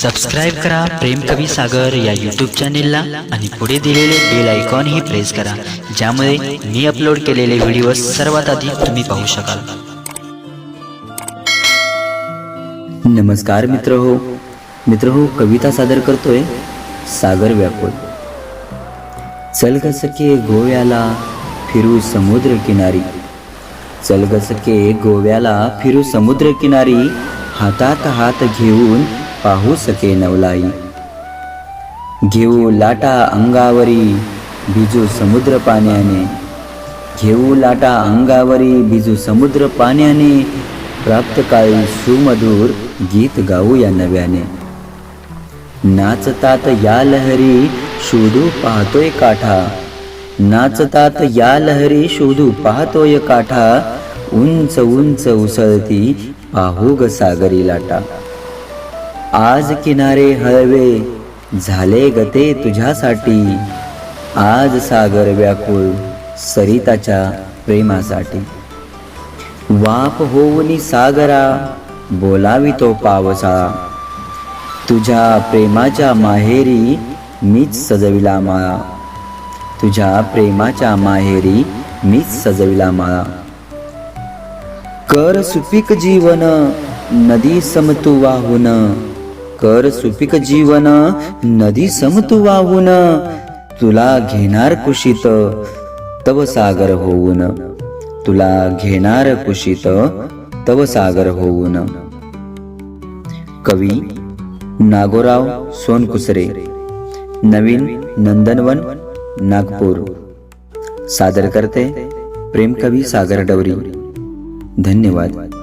Subscribe करा प्रेम कवी सागर या यूट्यूब चॅनेलला आणि पुढे दिलेले बेल आयकॉनही प्रेस करा ज्यामुळे मी अपलोड केलेले व्हिडिओ सर्वात आधी तुम्ही पाहू शकाल. नमस्कार मित्र हो. मित्र हो कविता सादर करतोय सागर व्याकुळ. चल ग सके गोव्याला फिरू समुद्र किनारी. चल ग सके गोव्याला फिरू समुद्र किनारी हातात हात घेऊन पाहू सके नवलाई. घेऊ लाटा अंगावरी भिजू समुद्र पाण्याने. घेऊ लाटा अंगावरी भिजू समुद्र पाण्याने. प्राप्त काळी सुमधुर गीत गाऊ या नव्याने. नाचतात या लहरी शोधू पाहतोय काठा. नाचतात या लहरी शोधू पाहतोय काठा. उंच उंच उसळती पाहू ग सागरी लाटा. आज किनारे हळवे झाले गते तुझ्यासाठी. आज सागर व्याकुळ सरिताच्या प्रेमासाठी. वाप होऊनी सागरा बोलावी तो पावसाळा तुझ्या प्रेमाच्या माहेरी मीच सजविला माळा. तुझ्या प्रेमाच्या माहेरी मीच सजविला माळा. कर सुपीक जीवन नदी समतू वाहून. कर सुपीक जीवन नदी समतू वाहून तुला घेणार कुशीत तव सागर होऊन. तुला घेणार कुशीत तव सागर होऊन. कवी नागोराव सोनकुसरे नवीन नंदनवन नागपूर. सादर करते प्रेम कवी सागर डवरी. धन्यवाद.